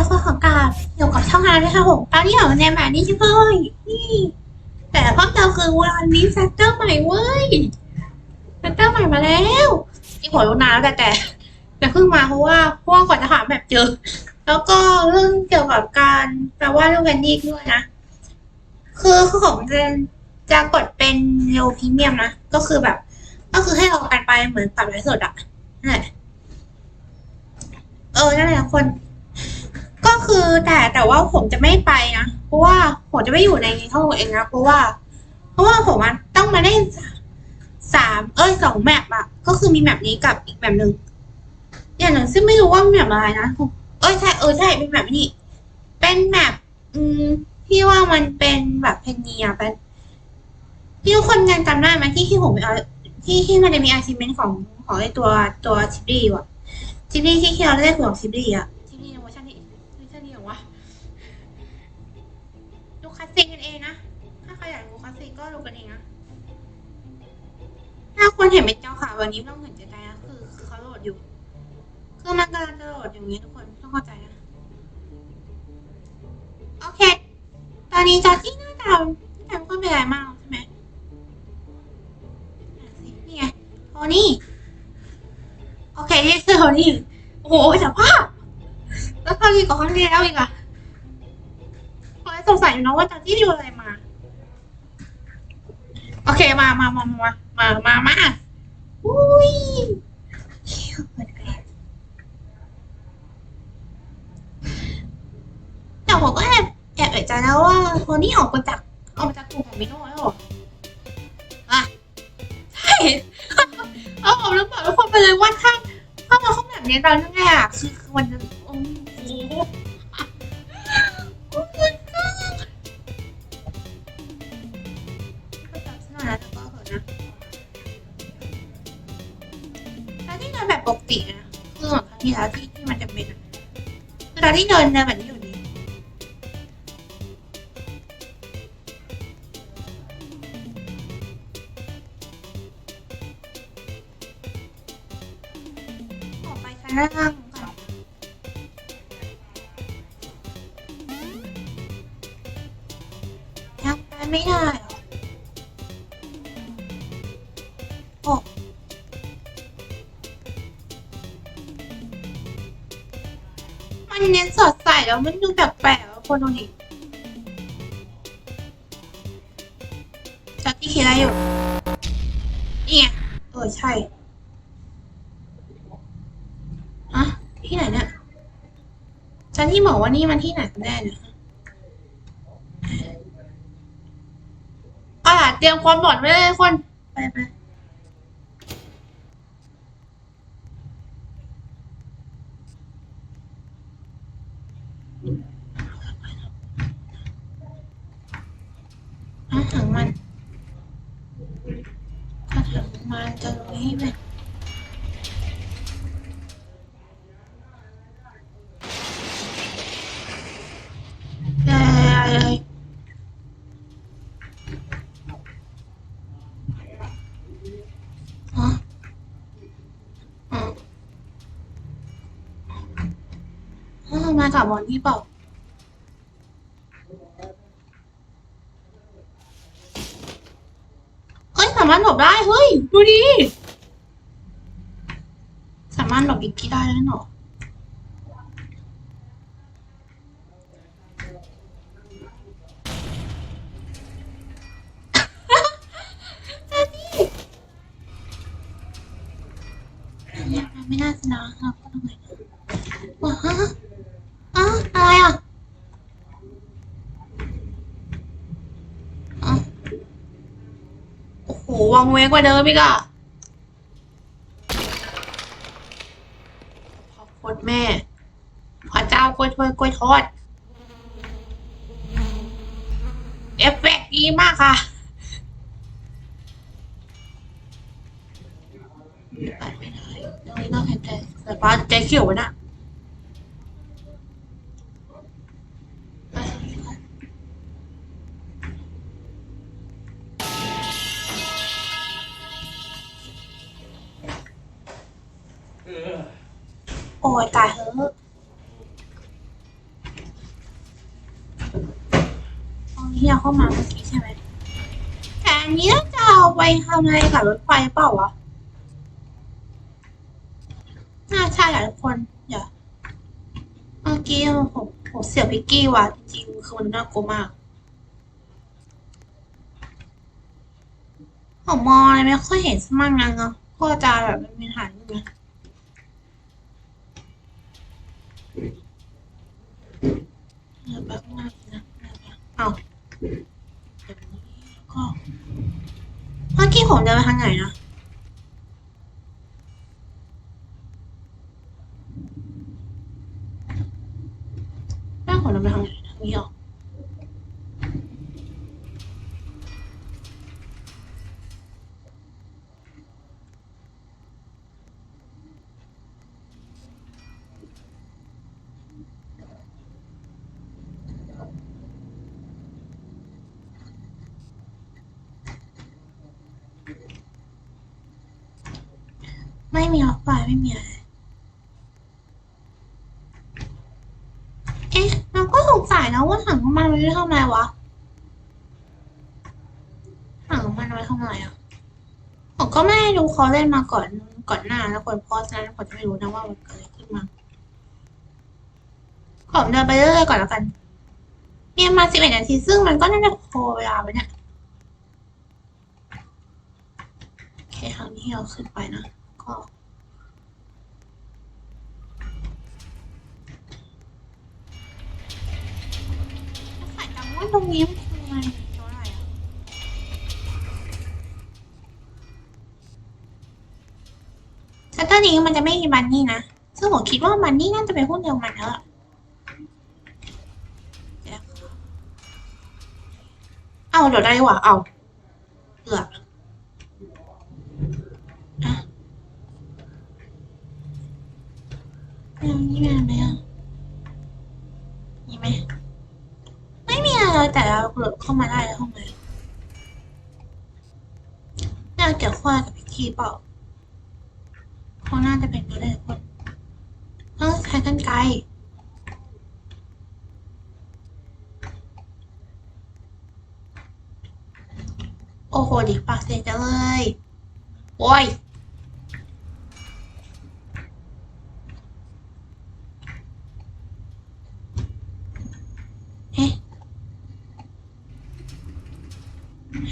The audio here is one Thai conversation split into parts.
แล้วก็ของกาบเกี่ยวกับช่องงานด้วยค่ะผมตอนนี้เหรอในแบบนี้ใช่ไหมนี่ แต่พิ่มเติมคือวันนี้แฟตเตอร์ใหม่เว้ยแฟตเตอร์ใหม่มาแล้วอีกหัวรู้นานแล้วแต่แต่แต่เพิ่งมาเพราะว่าพว่ากว่าจะหาแบบเจอ แล้วก็เรื่องเกี่ยวกับการแปลว่าเรื่องแวนดี้ด้วยนะ คือคือของจะจะกดเป็นเร็วพรีเมียมนะ ก็คือแบบ ก็คือให้เรากันไปเหมือนตัดไลฟ์สดอะนั่นแหละเออนั่นแหละคน ก็คือแต่แต่ว่าผมจะไม่ไปนะ เพราะว่าผมจะไม่อยู่ในห้องเองนะเพราะว่า เพราะว่าผมมันต้องมาเล่นสามเอ้ยสองแมปอะก็คือมีแมปนี้กับอีกแมปหนึ่งอย่างหนึ่งซึ่งไม่รู้ว่าแมปอะไรนะเอ้ยใช่เออใช่เป็นแมปนี้ เป็นแมปอืมพี่ว่ามันเป็นแบบเพนเนียเป็นพี่ทุกคนยังจำได้ไหมที่ที่ผมเอาที่ที่มันจะมีอาชิเมนของของไอตัวตัวชิปดี้อะชิปดี้ที่ที่เราได้ของชิปดี้อะ คนเห็นเป็นเจ้าค่ะ วันนี้ต้องเห็นใจนะคือคือเขาโหลดอยู่คือมันกำลังจะโหลดอย่างนี้ทุกคนต้องเข้าใจนะ โอเค ตอนนี้จอที่หน้าตาแต่ก็ไม่เป็นไรมากใช่ไหมนี่ไงโทนี่โอเคนี่คือโทนี่โอ้โหสภาพแล้วตอนนี้ก็ครั้งที่แล้วอีกอะคอยสงสัยอยู่นะว่าจอที่ดูอะไรมา โอเคมามามามา มามามาอุ้ยเชี่ยวเปิดแอร์แต่ผมก็แอบแอบเอะใจแล้วว่าโทนี่ออกมาจากออกมาจากกลุ่มของมิโน่แล้วเหรออะใช่เอาผมแล้วบอกทุกคนไปเลยว่าถ้าถ้ามาห้องแบบนี้ตอนแรกอะคือคือมัน คือตอนที่เดินเดินแบบนี้อยู่ดีออไปข้างล่าง แล้วมันดูแปลกๆอะคนดูดิชัดที่คิดอะไรอยู่นี่ไงเออใช่อะที่ไหนเนี่ยฉันที่บอกว่านี่มันที่ไหนกันแน่เนี่ยอะเตรียมความหลอนไว้เลยคนไปไปถ้าถึงมันถ้าถึงมันจะรู้ให้มันได้เลยอ๋ออ๋อ อ๋อมากบอลนี่เปล่าเฮ้ยสามารถหลบได้ เฮ้ย ดูดิ สามารถหลบอีกที่ได้แล้วเหรอเนี่ยมันไม่น่าจะนะครับก็ทำไมว้าอ้าวอะไรอะอ้าวโอ้โหวัง เวงกว่าเดิมอีกอะขอบคุณแม่ พระเจ้ากล้วยถ้วยกล้วยทอด เอฟเฟกต์ดีมากค่ะไปไม่ได้ตรงนี้น่าแข็งใจแต่ฟ้าใจเขียวไว้น่ะ ไปทำอะไรกับรถไฟเปล่าวะน่าใช่หละทุกคนเดี๋ยวเมื่อกี้ผมผมเสียพิกกี้ว่ะจริงๆคือมันน่ากลัวมากผมมองอะไรไม่ค่อยเห็นสมั่งนังเนาะก็จะแบบมันมีหันอยู่นะเดี๋ยวแบบมากนะเอาแบบนี้ก็ เมื่อกี้ผมเดินไปทางไหนนะแม่ผมเดินไปทางไหนทางนี้หรอ ไม่มีอะไร เอ๊ะเราก็สงสัยนะว่าถังน้ำมันไว้ทำไมวะถังน้ำมันไว้ทำไมอะผมก็ไม่รู้เขาเล่นมาก่อนก่อนหน้าแล้วคนเพราะฉะนั้นผมจะไม่รู้นะว่ามันเกิดอะไรขึ้นมาผมเดินไปเรื่อยๆก่อนแล้วกันเนี่ยมาสิบเอ็ดนาทีซึ่งมันก็น่าจะพอเวลาไปเนี่ยโอเคทางนี้เราขึ้นไปนะก็ ขายจัง ว่าตรงนี้มันคืออะไรเท่าไหร่ะชัตเตอร์นี้มันจะไม่มีมันนี่นะ ซึ่งผมคิดว่ามันนี่น่าจะเป็นหุ้นเดียวมันแล้วล่ะเดี๋ยวเอาเดี๋ยวได้ว่ะเอาเอือกอะเอานี่มาไหมอะมีไหม ไม่มีอะไรเลยแต่เราเปิดเข้ามาได้แล้วห้องเลยน่าเกี่ยวข้ ปีเปล่าเขาน่าจะเป็นไปได้ทุกคนเออใช้กันไกลโอ้โหดิปากเสียจังเลย โอ้ย เอ๊ะ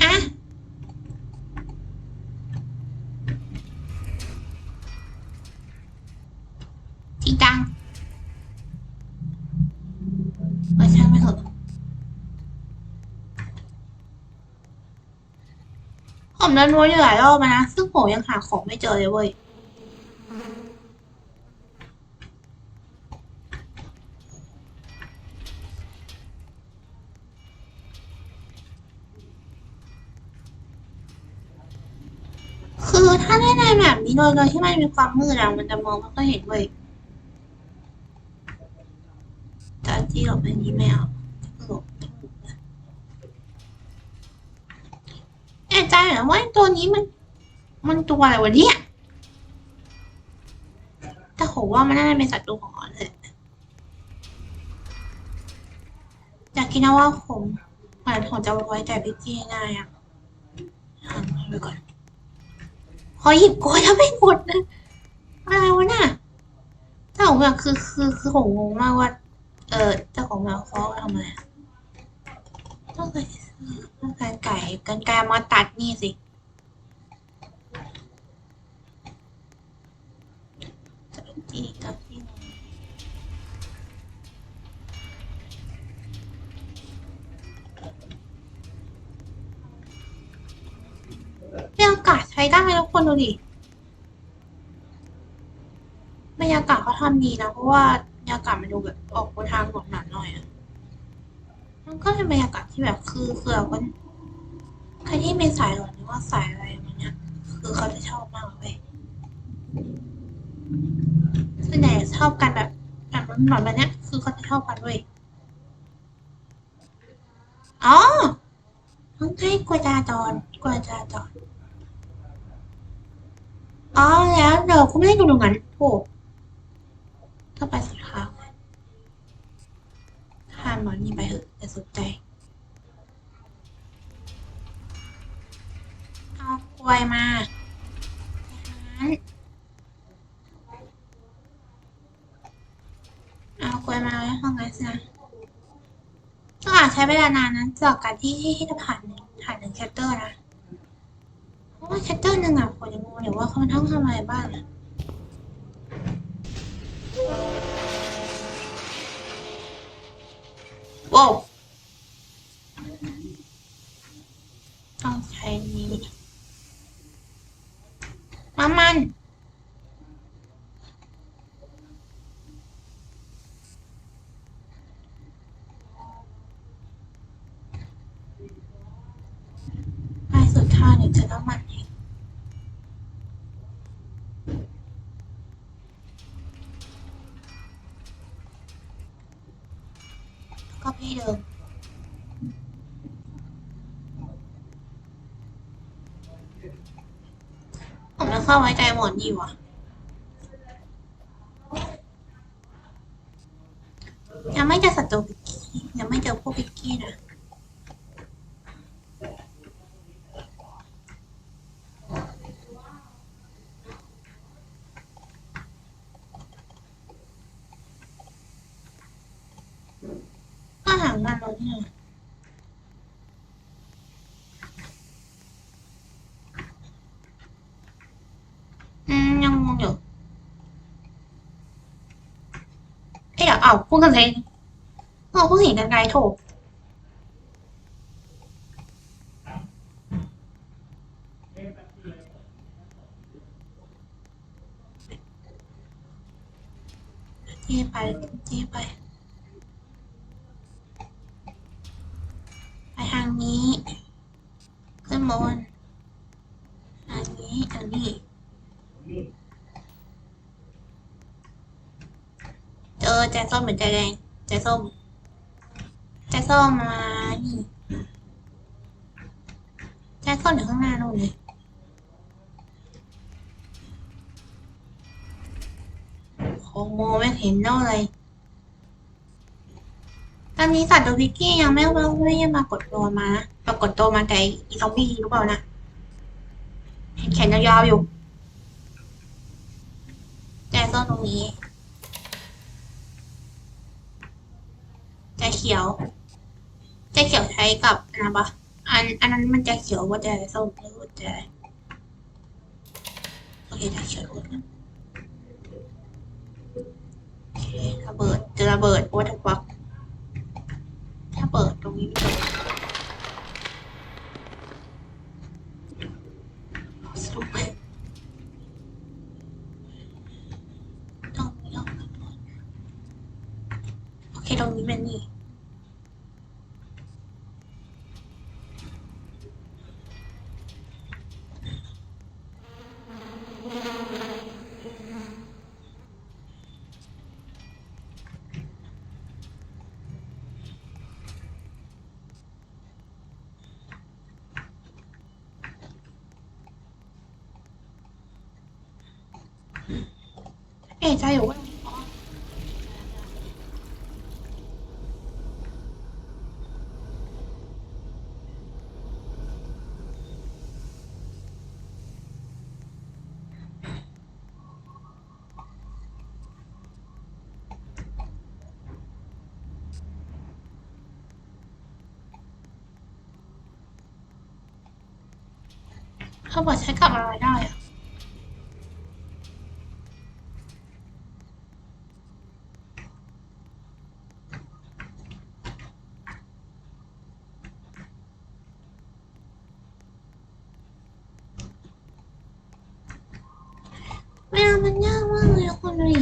ฮะจริงจังเออช่างไม่เถอะ ผมเดินวนอยู่หลายรอบมานะ ซึ่งผมยังหาของไม่เจอเลยเว้ย คือถ้าเล่นในแบบนี้โดยโดยที่มันมีความมืดอะมันจะมองไม่ค่อยเห็นเว้ยแต่ที่เราเป็นนี้ไม่เอาหลบแอบใจเหรอ ว่าตัวนี้มัน มันตัวอะไรวะเนี่ยแต่ผมว่ามันน่าจะเป็นศัตรูของออนเลยอยากคิดนะว่าผมเหมือนผมจะไว้ใจพี่จีง่ายอะไปก่อนพอหยิบกยแล้วไม่กดนะอะไรวะน่ะเจ้าของแบบคือคือคือผมงงมากว่า เออเจ้าของแบบเขาทำอะไรต้องไป ต้องการไก่กันไก่มาตัดนี่สิจะเป็นจีกับที่บรรยากาศใช้ได้ไหมทุกคนดูดิบรรยากาศเขาทำดีนะเพราะว่าบรรยากาศมันดูแบบออกไปทางหมอกหนาหน่อยอะมันก็เป็นบรรยากาศ ที่แบบคือคือเราก็ใครที่เป็นสายหลอนหรือว่าสายอะไรแบบเนี้ยคือเขาจะชอบมากเลยส่วนใหญ่ชอบกันแบบแบบหลอนแบบเนี้ยคือเขาจะชอบกันเว้ยอ๋อต้องให้กวาดจาจรกวาดจาจรอ๋อแล้วเดี๋ยวคุณไม่ได้ดูตรงนั้นโถูกถ้าไปสุดทางข้ามหมอนี่ไปเถอะอย่าสนใจ วยมาเอากล้วยมาไว้ห้องนั้นสินะก็อาจใช้เวลานานนั้นจากการที่ที่จะผ่านผ่านหนึ่งแชปเตอร์นะเพราะว่าแชปเตอร์หนึ่งอะผมยังงงอยู่ว่าเขาต้องทำอะไรบ้างอะโว้วต้องใช้นี้ มามัน ไปสุดท้ายเดี๋ยวจะต้องมันเองก็พี่เดิม ผมจะเขาไว้ใจหมอนดีวะยังไม่เจอศัตรูพิกกี้ยังไม่เจอพวกพิกกี้นะก็หางานเราเนี่ยอืม ยังงงอยู่ เอ๊ะเดี๋ยวพูดกันเลยเอาพูดเห็นกันไกลโถเจ๊ไปเจ๊ไป ไปทางนี้ ขึ้นบนอันนี้อันนี้ เจอใจ ส้มหมือใจแดงใจส้มใจส้มมานี่ใจส้มอยู่ข้างหน้านู่นเลยโอ้โมไม่เห็นเท่าเลยตอนนี้สัตว์ตัวพิกกี้ยังไม่มาไม่ยังมากดตัวมาปรากฏตัวมาแต่อีซอมบี้หรือเปล่านะเห็นแขนยาวๆอยู่ แต่ต้นตรงนี้ จะเขียว จะเขียวใช้กับนะปะอันอันนั้นมันจะเขียวว่าจะส้มหรือว่าจะโอเคจะเขียวนะโอเคระเบิดจะระเบิดวัตถุฟักถ้าเปิดตรงนี้ไม่เปิดสรุปไปต้องมีต้องมี โอเคต รงนี้เป็นนี่เอ๊ะเขาบอกใช้กับอะไรได้อะเวลามันยากมากเลยทุกคนดูดิ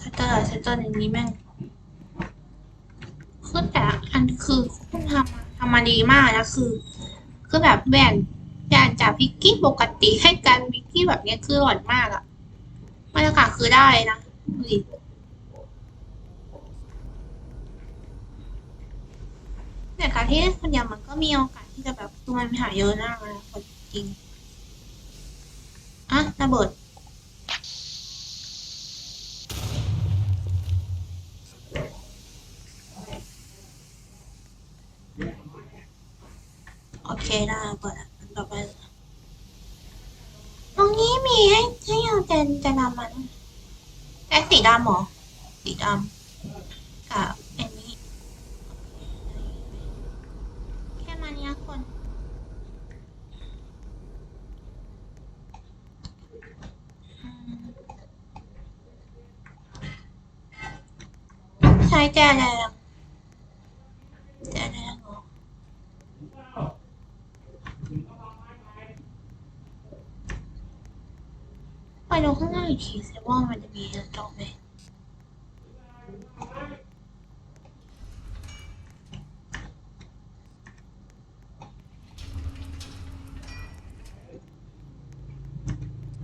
ถ้าเจอถ้าเจออย่างนี้แม่ง อันคือคุณทำมาทำมาดีมากนะคือคือแบบแบ่งแบ่งจากวิกกี้ปกติให้กันวิกกี้แบบนี้คือหล่อนมากอะบรรยากาศคือได้นะดูดิแต่การที่คนเดียวมันก็มีโอกาสที่จะแบบตัวมันหายเยอะมากนะคนจริงอะระเบิด ได้เปิดอะต่อไป ตรงนี้มีให้ให้เอาแจนจะนำมันแจนสีดำเหรอ สีดำกับอันนี้ แค่มานี้ยคนใช้แจแดงแจแดงเหรอไปดูข้างหน้า อีกทีสิว่ามันจะมีอะไรต่อไหม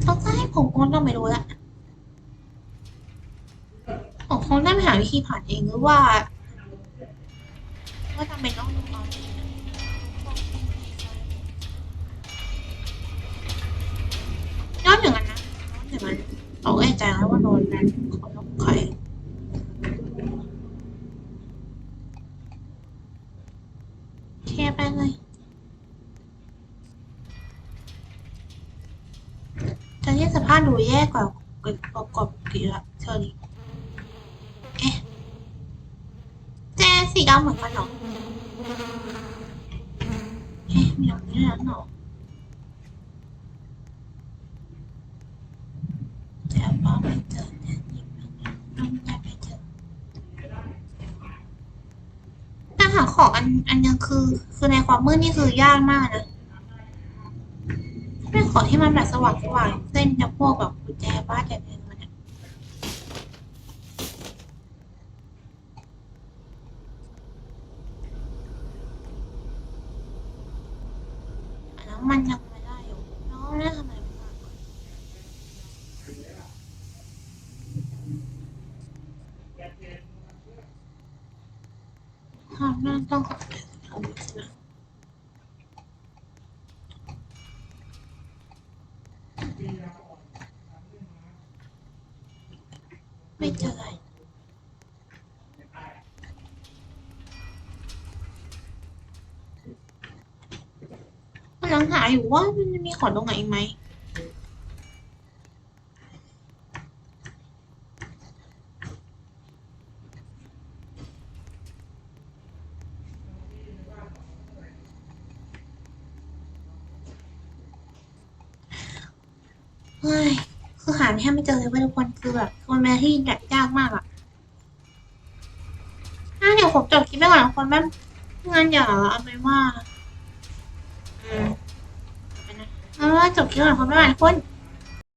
ต้องให้ผมคงต้องไปรู้ละผมคงได้ไปหาวิธีผ่านเองหรือว่าว่าจำเป็นต้องดูเอาเองยอดอย่างนั้นนะย้อดอย่างนั้น เอาไอ้ใจแล้วว่าโดนนั้นของน้องใครแค่ไปเลยจะเรียกสภาพดูแย่กว่ากว่ากว่ากี่ละเชอรี่เอ๊ะแจสีดำเหมือนกันเหรอเอ๊ะมีอย่างนี้แล้วเหรอ แต่ว่าไม่เจอเนี่ยน้องได้ไปเจอการหาของอันอันยังคือ คือในความมืดนี่คือยากมากนะไม่ของที่มันแบบสว่างสว่างเส้นจะพวกแบบกุญแจบ้านแต่เดินมันอะอันนั้นมันยังไม่ได้อยู่น้องน่าทำอะไรไม่ได้ทำน่า ต้องไม่เจออะไรกำลังหาอยู่ว่ามันมีขอตรงไหนอีกไหม เฮ้ย คือหาแทบ ไม่เจอเลยเว้ยทุกคนคือแบบคนแม่ที่แบบยากมากอะถ้าเดี๋ยวผมจบคลิปไปก่อนนะคนแม่งานอย่าเอาไปว่าอืมเอาไปนะเอาว่าจบคลิปก่อนคนแม่ทุกคน